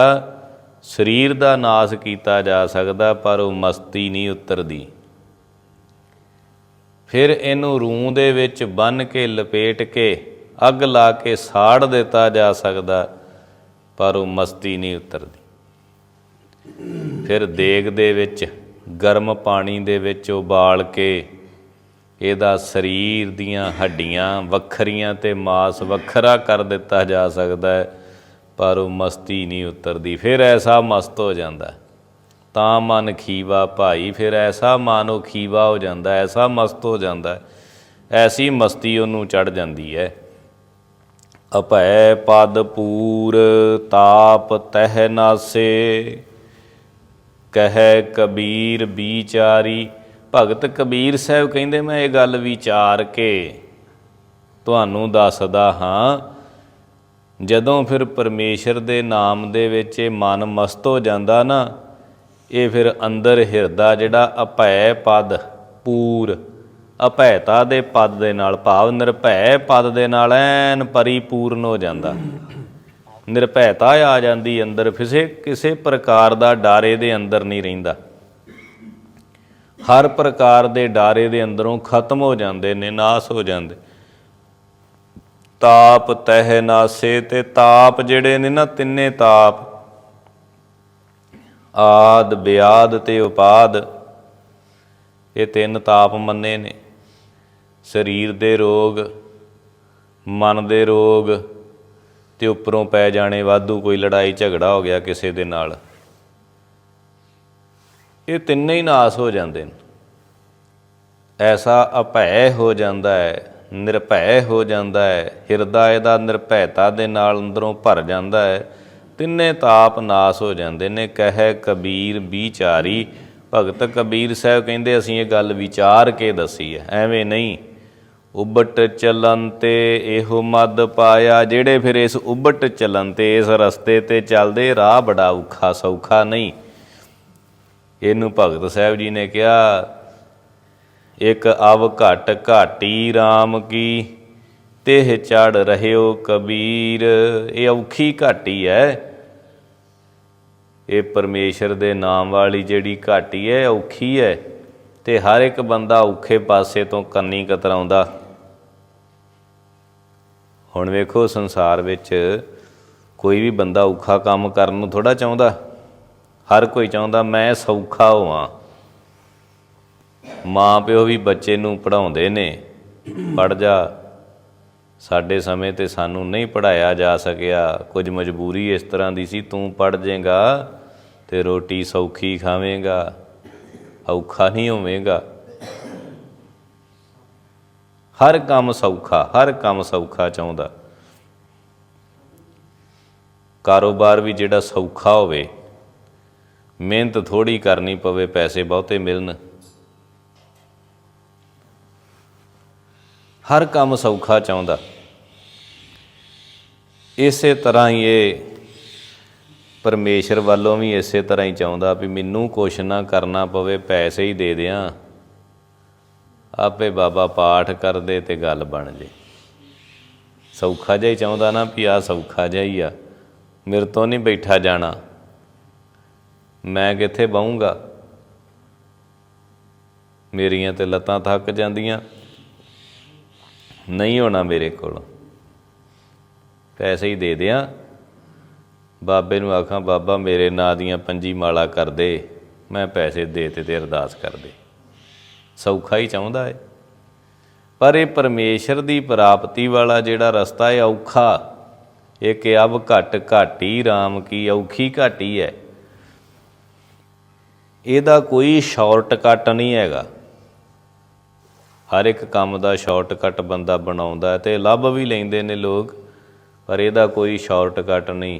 ਸਰੀਰ ਦਾ ਨਾਸ ਕੀਤਾ ਜਾ ਸਕਦਾ, ਪਰ ਉਹ ਮਸਤੀ ਨਹੀਂ ਉਤਰਦੀ। ਫਿਰ ਇਹਨੂੰ ਰੂੰ ਦੇ ਵਿੱਚ ਬੰਨ ਕੇ ਲਪੇਟ ਕੇ ਅੱਗ ਲਾ ਕੇ ਸਾੜ ਦਿੱਤਾ ਜਾ ਸਕਦਾ, ਪਰ ਉਹ ਮਸਤੀ ਨਹੀਂ ਉਤਰਦੀ। ਫਿਰ ਦੇਗ ਦੇ ਵਿੱਚ, ਗਰਮ ਪਾਣੀ ਦੇ ਵਿੱਚ ਉਬਾਲ ਕੇ ਇਹਦਾ ਸਰੀਰ ਦੀਆਂ ਹੱਡੀਆਂ ਵੱਖਰੀਆਂ ਤੇ ਮਾਸ ਵੱਖਰਾ ਕਰ ਦਿੱਤਾ ਜਾ ਸਕਦਾ ਹੈ, ਪਰ ਉਹ ਮਸਤੀ ਨਹੀਂ ਉਤਰਦੀ। ਫਿਰ ਐਸਾ ਮਸਤ ਹੋ ਜਾਂਦਾ ਤਾਂ ਮਨ ਖੀਵਾ ਭਾਈ, ਫਿਰ ਐਸਾ ਮਨ ਉਹ ਖੀਵਾ ਹੋ ਜਾਂਦਾ ਐਸਾ ਮਸਤ ਹੋ ਜਾਂਦਾ ਐਸੀ ਮਸਤੀ ਉਹਨੂੰ ਚੜ ਜਾਂਦੀ ਹੈ। ਅਭੈ ਪਦ ਪੂਰ, ਤਾਪ ਤਹਿ ਨਾਸੇ। ਕਹੈ ਕਬੀਰ ਵਿਚਾਰੀ ਭਗਤ ਕਬੀਰ ਸਾਹਿਬ ਕਹਿੰਦੇ, ਮੈਂ ਇਹ ਗੱਲ ਵਿਚਾਰ ਕੇ ਤੁਹਾਨੂੰ ਦੱਸਦਾ ਹਾਂ, ਜਦੋਂ ਫਿਰ ਪਰਮੇਸ਼ਰ ਦੇ ਨਾਮ ਦੇ ਵਿੱਚ ਇਹ ਮਨ ਮਸਤ ਹੋ ਜਾਂਦਾ ਨਾ, ਇਹ ਫਿਰ ਅੰਦਰ ਹਿਰਦਾ ਜਿਹੜਾ ਅਭੈ ਪਦ, ਪੂਰ, ਅਭੈਤਾ ਦੇ ਪਦ ਦੇ ਨਾਲ ਭਾਵ, ਨਿਰਭੈ ਪਦ ਦੇ ਨਾਲ ਐਨ ਪਰਿਪੂਰਨ ਹੋ ਜਾਂਦਾ। ਨਿਰਭੈਤਾ ਆ ਜਾਂਦੀ ਅੰਦਰ, ਫਿਸੇ ਕਿਸੇ ਪ੍ਰਕਾਰ ਦਾ ਡਾਰੇ ਦੇ ਅੰਦਰ ਨਹੀਂ ਰਹਿੰਦਾ। ਹਰ ਪ੍ਰਕਾਰ ਦੇ ਡਾਰੇ ਦੇ ਅੰਦਰੋਂ ਖਤਮ ਹੋ ਜਾਂਦੇ ਨੇ, ਨਾਸ ਹੋ ਜਾਂਦੇ। ਤਾਪ ਤਹਿ ਨਾਸੇ ਤੇ ਤਾਪ ਜਿਹੜੇ ਨੇ ਨਾ, ਤਿੰਨੇ ਤਾਪ। ਆਦ, ਬਿਆਦ ਤੇ ਉਪਾਦ, ਇਹ ਤਿੰਨ ਤਾਪ ਮੰਨੇ ਨੇ। ਸਰੀਰ ਦੇ ਰੋਗ, ਮਨ ਦੇ ਰੋਗ ਤੇ ਉੱਪਰੋਂ ਪੈ ਜਾਣੇ ਵਾਧੂ ਕੋਈ ਲੜਾਈ ਝਗੜਾ ਹੋ ਗਿਆ ਕਿਸੇ ਦੇ ਨਾਲ। ਇਹ ਤਿੰਨੇ ਹੀ ਨਾਸ ਹੋ ਜਾਂਦੇ ਨੇ। ਐਸਾ ਅਭੈ ਹੋ ਜਾਂਦਾ ਹੈ, ਨਿਰਭੈ ਹੋ ਜਾਂਦਾ ਹੈ, ਹਿਰਦਾ ਇਹਦਾ ਨਿਰਭੈਤਾ ਦੇ ਨਾਲ ਅੰਦਰੋਂ ਭਰ ਜਾਂਦਾ ਹੈ। ਤਿੰਨੇ ਤਾਪ ਨਾਸ ਹੋ ਜਾਂਦੇ ਨੇ। ਕਹੈ ਕਬੀਰ ਵਿਚਾਰੀ ਭਗਤ ਕਬੀਰ ਸਾਹਿਬ ਕਹਿੰਦੇ ਅਸੀਂ ਇਹ ਗੱਲ ਵਿਚਾਰ ਕੇ ਦਸੀ ਹੈ। ਐਵੇਂ ਨਹੀਂ। ਉਬਟ ਚੱਲਨ ਤੇ ਇਹੋ ਮਦ ਪਾਇਆ, ਜਿਹੜੇ ਫਿਰ ਇਸ ਉਬਟ ਚੱਲਨ ਤੇ ਇਸ ਰਸਤੇ ਤੇ ਚੱਲਦੇ, ਰਾਹ ਬੜਾ ਔਖਾ ਸੌਖਾ ਨਹੀਂ। ਇਹਨੂੰ ਭਗਤ ਸਾਹਿਬ ਜੀ ਨੇ ਕਿਹਾ, ਇੱਕ ਅਵ ਘਟ ਘਾਟੀ RAM ਕੀ, ਤੇਹ ਚੜ ਰਹਿਓ ਕਬੀਰ। ਇਹ ਔਖੀ ਘਾਟੀ ਹੈ। ਇਹ ਪਰਮੇਸ਼ਰ ਦੇ ਨਾਮ ਵਾਲੀ ਜਿਹੜੀ ਘਾਟੀ ਹੈ ਔਖੀ ਹੈ ਤੇ ਹਰ ਇੱਕ ਬੰਦਾ ਔਖੇ ਪਾਸੇ ਤੋਂ ਕੰਨੀ ਕਤਰਾਉਂਦਾ। ਹੁਣ ਵੇਖੋ, ਸੰਸਾਰ ਵਿੱਚ ਕੋਈ ਵੀ ਬੰਦਾ ਔਖਾ ਕੰਮ ਕਰਨ ਨੂੰ ਥੋੜਾ ਚਾਹੁੰਦਾ, ਹਰ ਕੋਈ ਚਾਹੁੰਦਾ, ਮੈਂ ਸੌਖਾ ਹੋਵਾਂ। ਮਾਂ ਪਿਓ ਵੀ ਬੱਚੇ ਨੂੰ ਪੜਾਉਂਦੇ ਨੇ। ਪੜ ਜਾ, ਸਾਡੇ ਸਮੇਂ ਤੇ ਸਾਨੂੰ ਨਹੀਂ ਪੜਾਇਆ ਜਾ ਸਕਿਆ। ਕੁਝ ਮਜਬੂਰੀ ਇਸ ਤਰ੍ਹਾਂ ਦੀ ਸੀ, ਤੂੰ ਪੜ ਜਾਏਗਾ ਤੇ ਰੋਟੀ ਸੌਖੀ ਖਾਵੇਂਗਾ, ਔਖਾ ਨਹੀਂ ਹੋਵੇਂਗਾ। ਹਰ ਕੰਮ ਸੌਖਾ, ਹਰ ਕੰਮ ਸੌਖਾ ਚਾਹੁੰਦਾ। ਕਾਰੋਬਾਰ ਵੀ ਜਿਹੜਾ ਸੌਖਾ ਹੋਵੇ, ਮਿਹਨਤ ਥੋੜੀ ਕਰਨੀ ਪਵੇ, ਪੈਸੇ ਬਹੁਤੇ ਮਿਲਣ। ਹਰ ਕੰਮ ਸੌਖਾ ਚਾਹੁੰਦਾ। ਇਸੇ ਤਰ੍ਹਾਂ ਹੀ ਇਹ ਪਰਮੇਸ਼ਰ ਵੱਲੋਂ ਵੀ ਇਸੇ ਤਰ੍ਹਾਂ ਹੀ ਚਾਹੁੰਦਾ ਵੀ ਮੈਨੂੰ ਕੁਛ ਨਾ ਕਰਨਾ ਪਵੇ, ਪੈਸੇ ਹੀ ਦੇ ਦਿਆਂ। ਆਪੇ ਬਾਬਾ ਪਾਠ ਕਰਦੇ ਤੇ ਗੱਲ ਬਣ ਜੇ। ਸੌਖਾ ਜਿਹਾ ਹੀ ਚਾਹੁੰਦਾ ਨਾ ਵੀ ਆ ਸੌਖਾ ਜਿਹਾ ਹੀ ਆ। ਮੇਰੇ ਤੋਂ ਨਹੀਂ ਬੈਠਾ ਜਾਣਾ। ਮੈਂ ਕਿੱਥੇ ਬਹੂੰਗਾ? ਮੇਰੀਆਂ ਤੇ ਲੱਤਾਂ ਥੱਕ ਜਾਂਦੀਆਂ। ਨਹੀਂ ਹੋਣਾ ਮੇਰੇ ਕੋਲ। ਪੈਸੇ ਹੀ ਦੇ ਦਿਆਂ। ਬਾਬੇ ਨੂੰ ਆਖਾਂ, ਬਾਬਾ ਮੇਰੇ ਨਾਂ ਦੀਆਂ ਪੰਜੀ ਮਾਲਾ ਕਰ ਦੇ। ਮੈਂ ਪੈਸੇ ਦੇ ਤੇ ਤੇ ਅਰਦਾਸ ਕਰ ਦੇ। ਸੌਖਾ ਹੀ ਚਾਹੁੰਦਾ ਹੈ ਪਰ ਇਹ ਪਰਮੇਸ਼ਰ ਦੀ ਪ੍ਰਾਪਤੀ ਵਾਲਾ ਜਿਹੜਾ ਰਸਤਾ ਹੈ ਔਖਾ। ਇਹ ਕਿ ਅਬ ਘਟ ਘਾਟੀ RAM ਕੀ ਔਖੀ ਘਾਟੀ ਹੈ ਇਹਦਾ ਕੋਈ ਸ਼ਾਰਟਕਟ ਨਹੀਂ ਹੈਗਾ। ਹਰ ਇੱਕ ਕੰਮ ਦਾ ਸ਼ਾਰਟਕਟ ਬੰਦਾ ਬਣਾਉਂਦਾ ਹੈ ਤੇ ਲੱਭ ਵੀ ਲੈਂਦੇ ਨੇ ਲੋਕ, ਪਰ ਇਹਦਾ ਕੋਈ ਸ਼ਾਰਟਕਟ ਨਹੀਂ।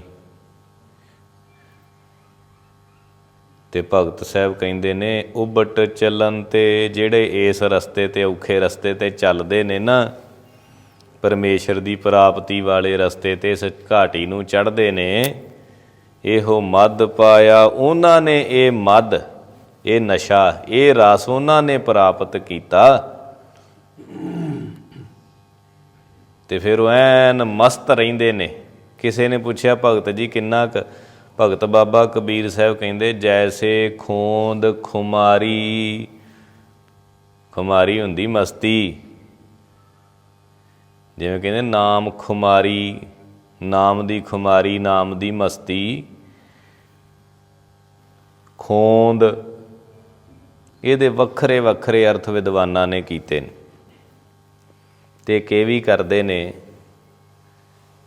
ਤੇ ਭਗਤ ਸਾਹਿਬ ਕਹਿੰਦੇ ਨੇ, ਉਬਟ ਚੱਲਨ ਤੇ ਜਿਹੜੇ ਇਸ ਰਸਤੇ ਤੇ ਔਖੇ ਰਸਤੇ ਤੇ ਚੱਲਦੇ ਨੇ ਨਾ, ਪਰਮੇਸ਼ਰ ਦੀ ਪ੍ਰਾਪਤੀ ਵਾਲੇ ਰਸਤੇ ਤੇ ਇਸ ਘਾਟੀ ਨੂੰ ਚੜ੍ਹਦੇ ਨੇ, ਇਹੋ ਮਦ ਪਾਇਆ ਉਹਨਾਂ ਨੇ ਇਹ ਮਦ ਇਹ ਨਸ਼ਾ, ਇਹ ਰਸ ਉਹਨਾਂ ਨੇ ਪ੍ਰਾਪਤ ਕੀਤਾ। ਤੇ ਫਿਰ ਉਹ ਐਨ ਮਸਤ ਰਹਿੰਦੇ ਨੇ। ਕਿਸੇ ਨੇ ਪੁੱਛਿਆ, ਭਗਤ ਜੀ ਕਿੰਨਾ ਕੁ ਭਗਤ ਬਾਬਾ ਕਬੀਰ ਸਾਹਿਬ ਕਹਿੰਦੇ, ਜੈਸੇ ਖੋਂਦ ਖੁਮਾਰੀ। ਖੁਮਾਰੀ ਹੁੰਦੀ ਮਸਤੀ। ਜਿਵੇਂ ਕਹਿੰਦੇ, ਨਾਮ ਖੁਮਾਰੀ, ਨਾਮ ਦੀ ਖੁਮਾਰੀ, ਨਾਮ ਦੀ ਮਸਤੀ। ਖੋਂਦ, ਇਹਦੇ ਵੱਖਰੇ ਵੱਖਰੇ ਅਰਥ ਵਿਦਵਾਨਾਂ ਨੇ ਕੀਤੇ ਨੇ। ਤੇ ਕੇ ਵੀ ਕਰਦੇ ਨੇ,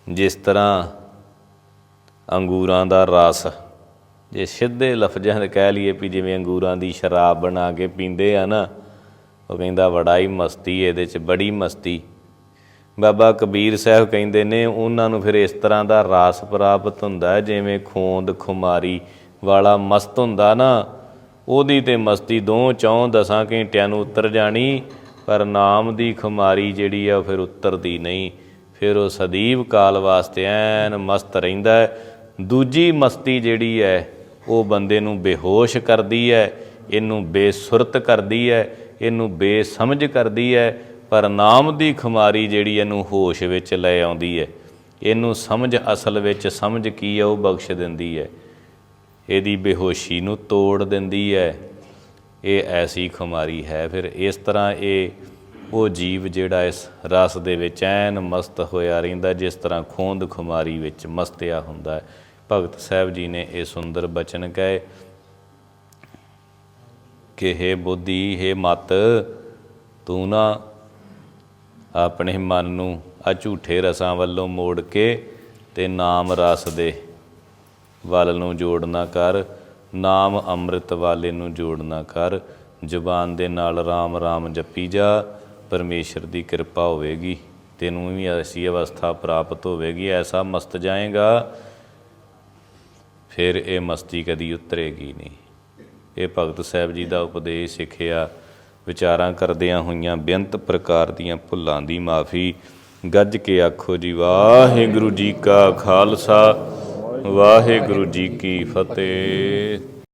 ਜਿਸ ਤਰ੍ਹਾਂ ਅੰਗੂਰਾਂ ਦਾ ਰਸ। ਜੇ ਸਿੱਧੇ ਲਫ਼ਜ਼ਾਂ ਦੇ ਕਹਿ ਲਈਏ ਵੀ ਜਿਵੇਂ ਅੰਗੂਰਾਂ ਦੀ ਸ਼ਰਾਬ ਬਣਾ ਕੇ ਪੀਂਦੇ ਆ ਨਾ, ਉਹ ਕਹਿੰਦਾ ਬੜਾ ਹੀ ਮਸਤੀ ਇਹਦੇ 'ਚ ਬੜੀ ਮਸਤੀ। ਬਾਬਾ ਕਬੀਰ ਸਾਹਿਬ ਕਹਿੰਦੇ ਨੇ, ਉਹਨਾਂ ਨੂੰ ਫਿਰ ਇਸ ਤਰ੍ਹਾਂ ਦਾ ਰਸ ਪ੍ਰਾਪਤ ਹੁੰਦਾ ਹੈ, ਜਿਵੇਂ ਖੋਂਦ ਖੁਮਾਰੀ ਵਾਲਾ ਮਸਤ ਹੁੰਦਾ ਨਾ, ਉਹਦੀ ਤੇ ਮਸਤੀ ਦੋ ਚੌਂ ਦਸਾਂ ਘੰਟਿਆਂ ਨੂੰ ਉਤਰ ਜਾਣੀ, ਪਰ ਨਾਮ ਦੀ ਖੁਮਾਰੀ ਜਿਹੜੀ ਆ ਉਹ ਫਿਰ ਉਤਰਦੀ ਨਹੀਂ। ਫਿਰ ਉਹ ਸਦੀਵ ਕਾਲ ਵਾਸਤੇ ਐਨ ਮਸਤ ਰਹਿੰਦਾ ਹੈ। ਦੂਜੀ ਮਸਤੀ ਜਿਹੜੀ ਹੈ, ਉਹ ਬੰਦੇ ਨੂੰ ਬੇਹੋਸ਼ ਕਰਦੀ ਹੈ, ਇਹਨੂੰ ਬੇਸੁਰਤ ਕਰਦੀ ਹੈ, ਇਹਨੂੰ ਬੇਸਮਝ ਕਰਦੀ ਹੈ, ਪਰ ਨਾਮ ਦੀ ਖੁਮਾਰੀ ਜਿਹੜੀ ਇਹਨੂੰ ਹੋਸ਼ ਵਿੱਚ ਲੈ ਆਉਂਦੀ ਹੈ। ਇਹਨੂੰ ਸਮਝ, ਅਸਲ ਵਿੱਚ ਸਮਝ ਕੀ ਹੈ, ਉਹ ਬਖਸ਼ ਦਿੰਦੀ ਹੈ। ਇਹਦੀ ਬੇਹੋਸ਼ੀ ਨੂੰ ਤੋੜ ਦਿੰਦੀ ਹੈ। ਇਹ ਐਸੀ ਖੁਮਾਰੀ ਹੈ। ਫਿਰ ਇਸ ਤਰ੍ਹਾਂ ਇਹ, ਉਹ ਜੀਵ ਜਿਹੜਾ ਇਸ ਰਸ ਦੇ ਵਿੱਚ ਐਨ ਮਸਤ ਹੋਇਆ ਰਹਿੰਦਾ, ਜਿਸ ਤਰ੍ਹਾਂ ਖੋਂਦ ਖੁਮਾਰੀ ਵਿੱਚ ਮਸਤਿਆ ਹੁੰਦਾ ਹੈ। ਭਗਤ ਸਾਹਿਬ ਜੀ ਨੇ ਇਹ ਸੁੰਦਰ ਬਚਨ ਕਹੇ, ਕਿ ਹੈ ਬੁੱਧੀ, ਹੈ ਮਤ, ਤੂੰ ਨਾ ਆਪਣੇ ਮਨ ਨੂੰ ਆ ਝੂਠੇ ਰਸਾਂ ਵੱਲੋਂ ਮੋੜ ਕੇ ਤੇ ਨਾਮ ਰਸ ਦੇ ਵੱਲ ਨੂੰ ਜੋੜਨਾ ਕਰ, ਨਾਮ ਅੰਮ੍ਰਿਤ ਵਾਲੇ ਨੂੰ ਜੋੜਨਾ ਕਰ, ਜ਼ੁਬਾਨ ਦੇ ਨਾਲ ਰਾਮ ਰਾਮ ਜਪੀ ਜਾ, ਪਰਮੇਸ਼ਰ ਦੀ ਕਿਰਪਾ ਹੋਵੇਗੀ, ਤੈਨੂੰ ਵੀ ਐਸੀ ਅਵਸਥਾ ਪ੍ਰਾਪਤ ਹੋਵੇਗੀ, ਐਸਾ ਮਸਤ ਜਾਏਗਾ। ਫਿਰ ਇਹ ਮਸਤੀ ਕਦੀ ਉਤਰੇਗੀ ਨਹੀਂ। ਇਹ ਭਗਤ ਸਾਹਿਬ ਜੀ ਦਾ ਉਪਦੇਸ਼ ਸਿੱਖਿਆ, ਵਿਚਾਰਾਂ ਕਰਦਿਆਂ ਹੋਈਆਂ ਬੇਅੰਤ ਪ੍ਰਕਾਰ ਦੀਆਂ ਭੁੱਲਾਂ ਦੀ ਮਾਫੀ। ਗੱਜ ਕੇ ਆਖੋ ਜੀ, ਵਾਹਿਗੁਰੂ ਜੀ ਕਾ ਖਾਲਸਾ, ਵਾਹਿਗੁਰੂ ਜੀ ਕੀ ਫਤਿਹ।